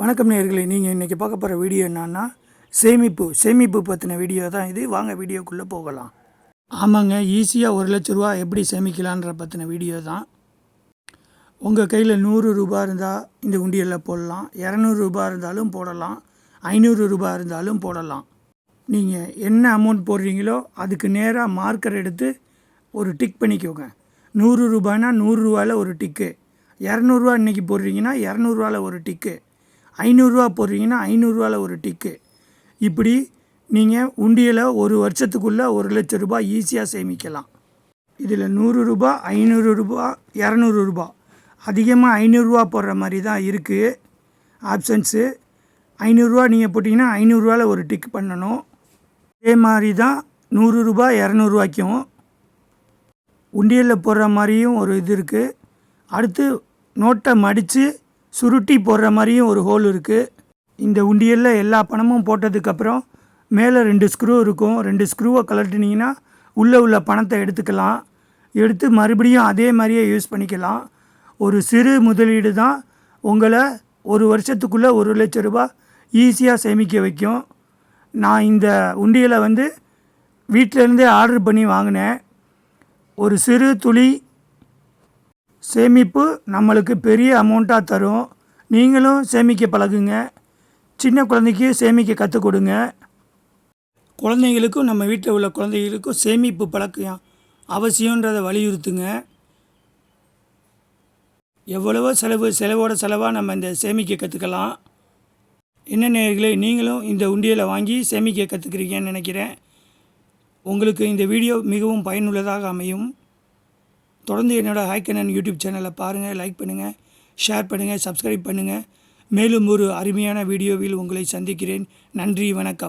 வணக்கம் நேயர்களே நீங்கள் இன்றைக்கி பார்க்க போகிற வீடியோ என்னன்னா சேமிப்பு சேமிப்பு பற்றின வீடியோ தான் இது. வாங்க வீடியோக்குள்ளே போகலாம். ஆமாங்க ஈஸியாக ஒரு லட்ச ரூபா எப்படி சேமிக்கலான்ற பற்றின வீடியோ தான். உங்கள் கையில் நூறு ரூபாய் இருந்தால் இந்த உண்டியலில் போடலாம். இரநூறு ரூபா இருந்தாலும் போடலாம். ஐநூறு ரூபாய் இருந்தாலும் போடலாம். நீங்கள் என்ன அமௌண்ட் போடுறீங்களோ அதுக்கு நேராக மார்க்கர் எடுத்து ஒரு டிக் பண்ணிக்கோங்க. நூறு ரூபாய்னா நூறுரூவாவில் ஒரு டிக்கு இரநூறுவா இன்றைக்கி போடுறீங்கன்னா இரநூறுவாவில் ஒரு டிக்கு ஐநூறுரூவா போடுறீங்கன்னா ஐநூறுரூவாவில் ஒரு டிக்கு இப்படி நீங்கள் உண்டியில் ஒரு வருஷத்துக்குள்ளே ஒரு லட்ச ரூபாய் ஈஸியாக சேமிக்கலாம். இதில் நூறு ரூபாய் ஐநூறு ரூபாய் இரநூறு ரூபாய். அதிகமாக ஐநூறுரூவா போடுற மாதிரி தான் இருக்குது ஆப்ஷன்ஸு ஐநூறுரூவா நீங்கள் போட்டிங்கன்னா ஐநூறுரூவாவில் ஒரு டிக் பண்ணணும். இதே மாதிரி தான் நூறு ரூபாய் இரநூறுவாய்க்கும் உண்டியலில் போடுற மாதிரியும் ஒரு இது இருக்குது அடுத்து நோட்டை மடித்து சுருட்டி போடுற மாதிரியும் ஒரு ஹோல் இருக்குது இந்த உண்டியலில் எல்லா பணமும் போட்டதுக்கப்புறம் மேலே ரெண்டு ஸ்க்ரூ இருக்கும். ரெண்டு ஸ்க்ரூவை கலட்டினீங்கன்னா உள்ளே உள்ள பணத்தை எடுத்துக்கலாம். எடுத்து மறுபடியும் அதே மாதிரியே யூஸ் பண்ணிக்கலாம். ஒரு சிறு முதலீடு தான் உங்களை ஒரு வருஷத்துக்குள்ளே ஒரு லட்ச ரூபா ஈஸியாக சேமிக்க வைக்கும். நான் இந்த உண்டியலை வந்து வீட்டிலேருந்தே ஆர்டர் பண்ணி வாங்கினேன். ஒரு சிறு துளி சேமிப்பு நம்மளுக்கு பெரிய அமௌண்ட்டாக தரும். நீங்களும் சேமிக்க பழகுங்க. சின்ன குழந்தைக்கு சேமிக்க கற்றுக் கொடுங்க. குழந்தைங்களுக்கும் நம்ம வீட்டில் உள்ள குழந்தைகளுக்கும் சேமிப்பு பழக்கம் அவசியன்றதை வலியுறுத்துங்க. எவ்வளவோ செலவு செலவோட செலவாக நம்ம இந்த சேமிக்க கற்றுக்கலாம் என்ன நேயர்களே நீங்களும் இந்த உண்டியலை வாங்கி சேமிக்க கற்றுக்குறீங்கன்னு நினைக்கிறேன். உங்களுக்கு இந்த வீடியோ மிகவும் பயனுள்ளதாக அமையும். தொடர்ந்து என்னோடய ஹாய்கனன் யூடியூப் சேனலை பாருங்கள் லைக் பண்ணுங்கள் ஷேர் பண்ணுங்கள் சப்ஸ்கிரைப் பண்ணுங்கள் மேலும் ஒரு அருமையான வீடியோவில் உங்களை சந்திக்கிறேன். நன்றி வணக்கம்.